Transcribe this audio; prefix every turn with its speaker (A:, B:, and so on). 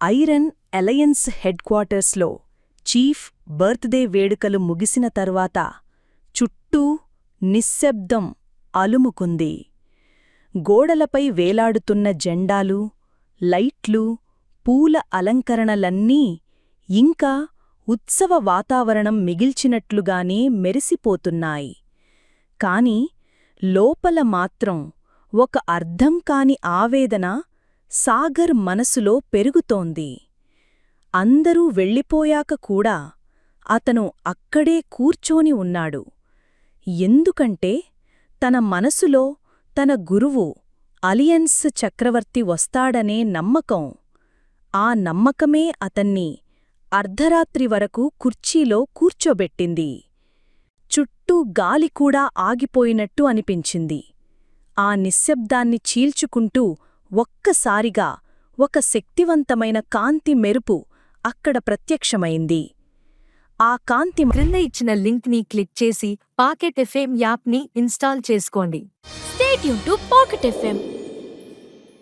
A: Iron alliance head క్వార్టర్స్లో chief birthday వేడుకలు ముగిసిన తర్వాత చుట్టూ నిశ్శబ్దం అలుముకుంది. గోడలపై వేలాడుతున్న జెండాలు లైట్లు పూల అలంకరణలన్నీ ఇంకా ఉత్సవ వాతావరణం మిగిల్చినట్లుగానే మెరిసిపోతున్నాయి. కాని లోపల మాత్రం ఒక అర్థం కాని ఆవేదన సాగర్ మనసులో పెరుగుతోంది. అందరూ వెళ్ళిపోయాక కూడా అతను అక్కడే కూర్చోని ఉన్నాడు. ఎందుకంటే తన మనసులో తన గురువు అలియన్స్ చక్రవర్తి వస్తాడనే నమ్మకం. ఆ నమ్మకమే అతన్ని అర్ధరాత్రి వరకు కుర్చీలో కూర్చోబెట్టింది. చుట్టూ గాలి కూడా ఆగిపోయినట్టు అనిపించింది. ఆ నిశ్శబ్దాన్ని చీల్చుకుంటూ ఒక్కసారిగా ఒక శక్తివంతమైన కాంతి మెరుపు అక్కడ ప్రత్యక్షమైంది. ఆ కాంతి
B: క్రింద ఇచ్చిన లింక్ని క్లిక్ చేసి పాకెట్ ఎఫ్ఎం యాప్ని ఇన్స్టాల్ చేసుకోండి.
C: Tuned to Pocket FM